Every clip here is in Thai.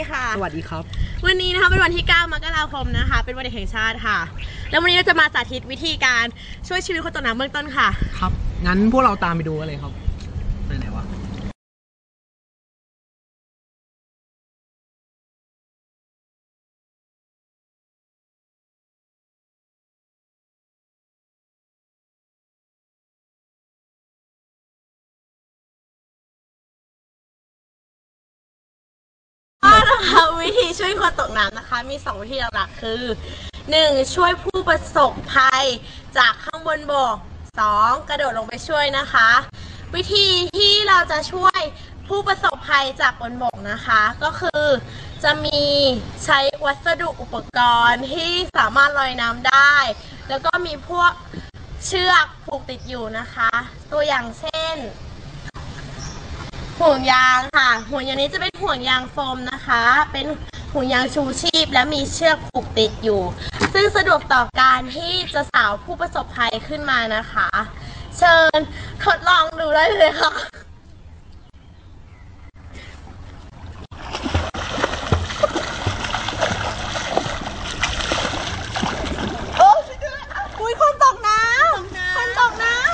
วัสดีค่ะ สวัสดีครับ วันนี้นะคะเป็นวันที่ 9 มกราคมนะคะ เป็นวันเด็กแห่งชาติค่ะ แล้ววันนี้เราจะมาสาธิตวิธีการช่วยชีวิตคนตกน้ำเบื้องต้นค่ะ ครับ งั้นพวกเราตามไปดูกันเลยครับไปไหนวะ นะคะ วิธีช่วยคนตกน้ำนะคะ มี 2 วิธีหลักๆคือ 1. ช่วยผู้ประสบภัยจากข้างบนบก 2. กระโดดลงไปช่วยนะคะ วิธีที่เราจะช่วยผู้ประสบภัยจากบนบกนะคะ ก็คือจะมีใช้วัสดุอุปกรณ์ที่สามารถลอยน้ำได้ แล้วก็มีพวกเชือกผูกติดอยู่นะคะ ตัวอย่างเช่น ห่วงยางค่ะ ห่วงยางนี้จะเป็นห่วงยางโฟมนะคะ เป็นห่วงยางชูชีพ และมีเชือกผูกติดอยู่ ซึ่งสะดวกต่อการที่จะสาวผู้ประสบภัยขึ้นมานะคะ เชิญทดลองดูได้เลยค่ะ โอ้ยอุ๊ยคนตกน้ำคนตกน้ำ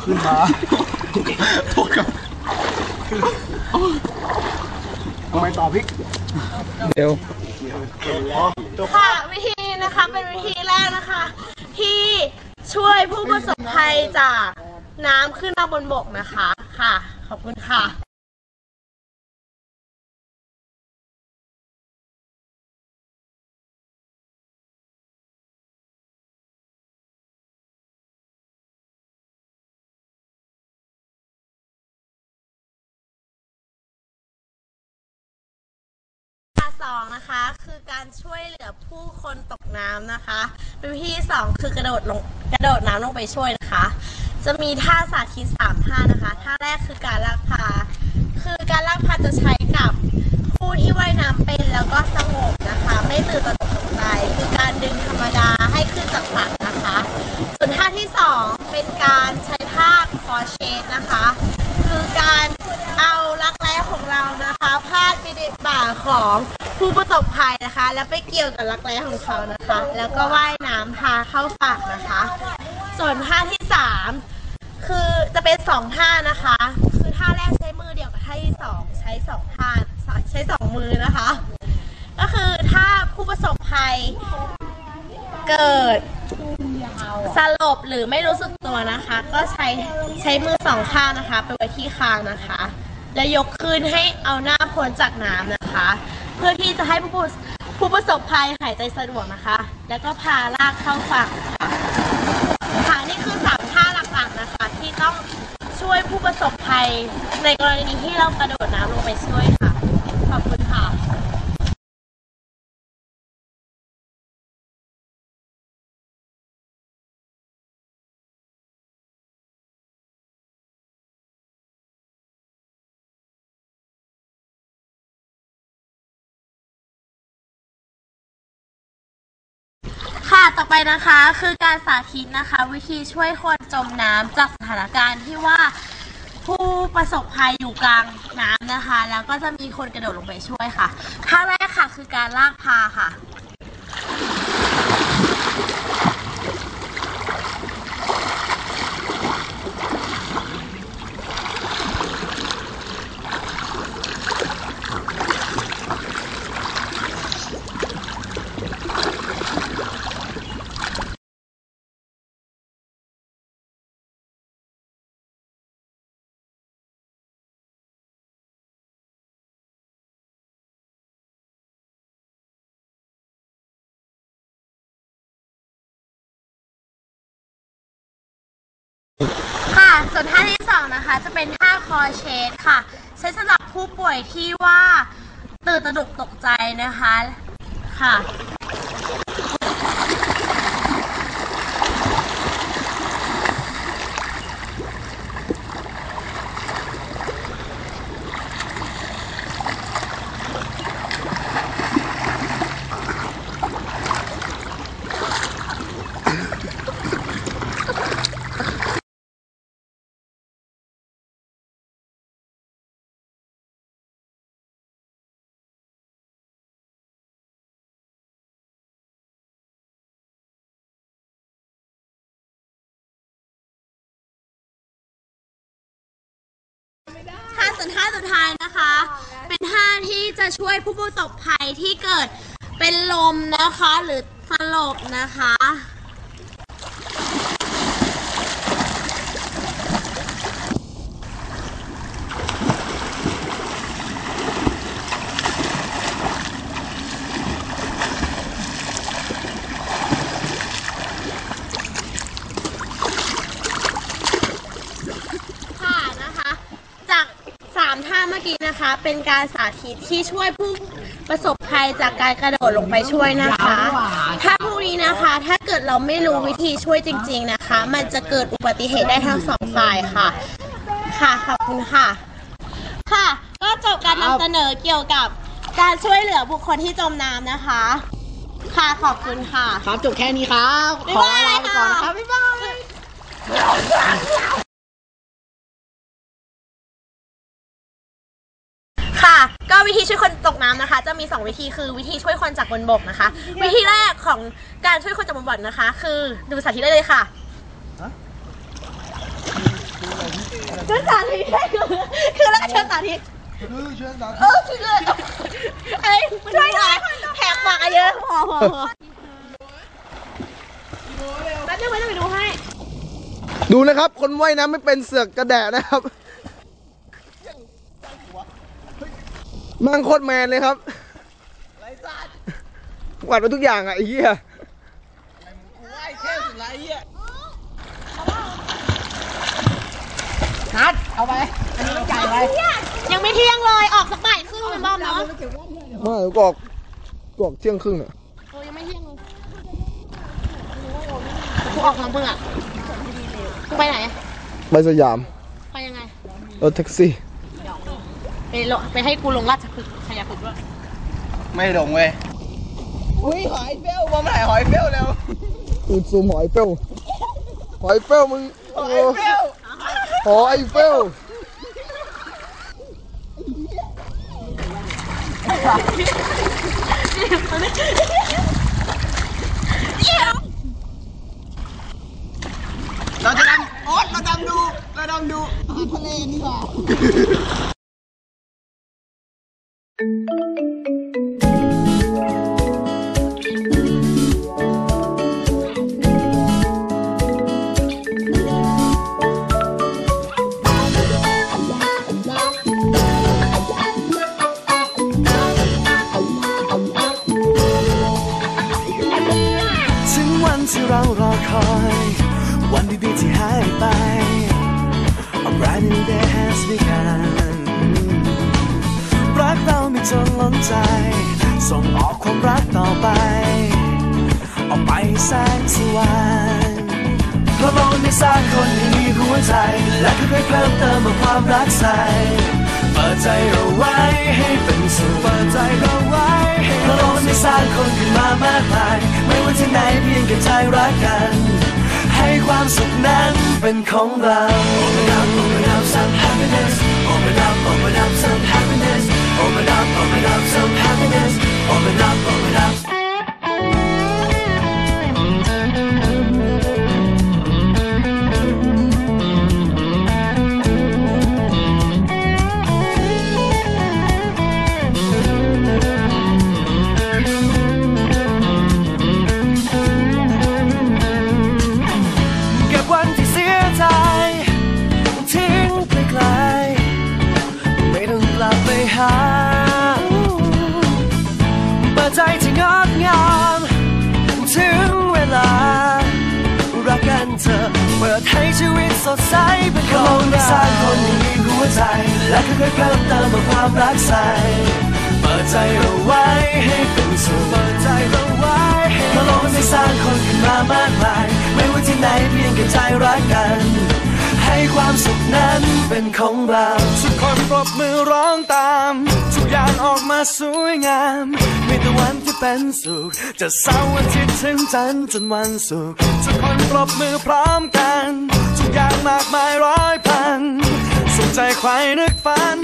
ขึ้นมาพวกกับทำไมต่อ พริกเดี๋ยวค่ะวิธีนี้นะคะเป็นวิธีแรกนะคะ ที่ช่วยผู้ประสบภัยจากน้ำขึ้นมาบนบกนะคะ ค่ะ ขอบคุณค่ะ ค่ะสองนะคะ คือการช่วยเหลือผู้คนตกน้ำนะคะป็นวิธีที่สองคือกระโดดลงกระโดดน้ำลงไปช่วยนะคะ จะมีท่าสาธิตสามท่านะคะ ท่าแรกคือการลากพา คือการลากพาจะใช้กับผู้ที่ว่ายน้ำเป็นแล้วก็สงบนะคะ ไม่ตื่นตระหนกตกใจคือการดึงธรรมดาให้ขึ้นจากฝั่งนะคะ ส่วนท่าที่สองเป็นการใช้ท่าคอเชสนะคะ คือการเอารักแร้ของเรานะคะพาดไปในบ่าของ ผู้ประสบภัยนะคะ แล้วไปเกี่ยวกับรักแร้ของเขานะคะ แล้วก็ว่ายน้ำพาเข้าฝั่งนะคะ ส่วนท่าที่สามคือจะเป็นสองท่านะคะ คือท่าแรกใช้มือเดียวกับท่าที่สองใช้สองท่าใช้สองมือนะคะ ก็คือถ้าผู้ประสบภัยเกิดสลบหรือไม่รู้สึกตัวนะคะ ก็ใช้ใช้มือสองข้างนะคะ ไปไว้ที่คางนะคะ แล้วยกขึ้นให้เอาหน้าพ้นจากน้ำนะคะ ที่จะให้ผู้ประผู้ประสบภัยหายใจสะดวกนะคะ แล้วก็พาลากเข้าฝั่งค่ะค่ะนี่คือสามท่าหลักๆนะคะ ที่ต้องช่วยผู้ประสบภัยในกรณีที่เรากระโดดน้ำลงไปช่วยค่ะ ขอบคุณค่ะ ต่อไปนะคะคือการสาธิตนะคะ วิธีช่วยคนจมน้ำจากสถานการณ์ที่ว่าผู้ประสบภัยอยู่กลางน้ำนะคะ แล้วก็จะมีคนกระโดดลงไปช่วยค่ะท่าแรกค่ะคือการลากพาค่ะ ส่วนท่าที่สองนะคะ จะเป็นท่าคอเชสค่ะ ใช้สำหรับผู้ป่วยที่ว่าตื่นตระหนกตกใจนะคะค่ะ วนท่าสุดท้ายนะคะ เป็นท่าที่จะช่วยผู้ประสบภัยที่เกิดเป็นลมนะคะ หรือสลบนะคะค่ะนะคะ จากสามท่า เมื่อกี้นะคะเป็นการสาธิตที่ช่วยผู้ประสบภัยจากการกระโดดลงไปช่วยนะคะ ถ้าพวกนี้นะคะ ถ้าเกิดเราไม่รู้วิธีช่วยจริง ๆนะคะ มันจะเกิดอุบัติเหตุได้ทั้งสองฝ่ายค่ะ ค่ะ ขอบคุณค่ะ ค่ะ ก็จบการนำเสนอเกี่ยวกับการช่วยเหลือบุคคลที่จมน้ำนะคะ ค่ะ ขอบคุณค่ะ ครับจบแค่นี้ครับบ๊ายขอบายลาไปก่อนนะครับค่ะบ๊ายบาย ธีช่วยคนตกน้ำนะคะ จะมี 2 วิธีคือวิธีช่วยคนจากบนบกนะคะ วิธีแรกของการช่วยคนจากบนบกนะคะ คือดูสาธิตได้เลยค่ะช่วยสาธิตคือคือแล้วก็ช่วยสาธิต คือเชิญสาเออคือเลยไอ้ช่วยหน่อยแหกปากอะเยอะพอพอพอแล้วจะไปจะไปดูให้ ดูนะครับ คนว่ายน้ำไม่เป็นเสือกกระแดะนะครับ มังโคตรแมนเลยครับหวัดมาทุกอย่างอะไอ้เหี้ยนัดเอาไป อันนี้ไม่จ่ายไปยังไม่เที่ยงเลยออกสักบ่ายครึ่งเป็นบ้อมเนาะไม่กอกกอกเที่ยงครึ่งอะเออยังไม่เที่ยงเลยกูออกทางเบื่อไปไหน ไปสยาม ไปยังไงรถแท็กซี่ ไปลงไปให้กูลงราชพฤกษ์ชัยพฤกษ์ด้วย ไม่ลงเว้ย อุ้ยหอยเฟลมองมาถ่ายหอยเฟลแล้วอูดซูมหอยเฟลหอยเฟลมึงโอ้หอยเฟลหอยเฟลเราจะดำโอ๊ตเราดำดู เราดำดูทะเลกันดีกว่า day has begun รักเราไม่จนล้นใจ ส่งออกความรักต่อไป ออกไปแสงสว่างเพราะเราได้สร้างคนที่มีหัวใจ และค่อยๆเพิ่มเติมมาความรักใสเปิดใจเราไว้ให้เป็นสุขเปิดใจเราไว้ให้เพราะเราได้สร้างคนขึ้นมามากมาย ไม่ว่าที่ไหนเพียงแค่ใจรักกัน ให้ความสุขนั้นเป็นของเรา ให้ชีวิตสดใสเป็นของเราสร้างคนที่มีหัวใจ และค่อยๆเพิ่มเติมมาความรักใสเปิดใจเราไว้ให้เป็นสุขเปิดใจเราไว้ให้เพราะเราได้สร้างคนขึ้นมามากมาย ไม่ว่าที่ไหนเพียงแค่ใจรักกัน เป็นของเราทุกคนปรบมือร้องตาม ทุกอย่างออกมาสวยงาม มีแต่วันที่เป็นสุข จะเสาร์อาทิตย์ถึงจันทร์จนวันศุกร์ทุกคนปรบมือพร้อมกัน ทุกอย่างมากมายร้อยพันสุขใจใครนึกฝัน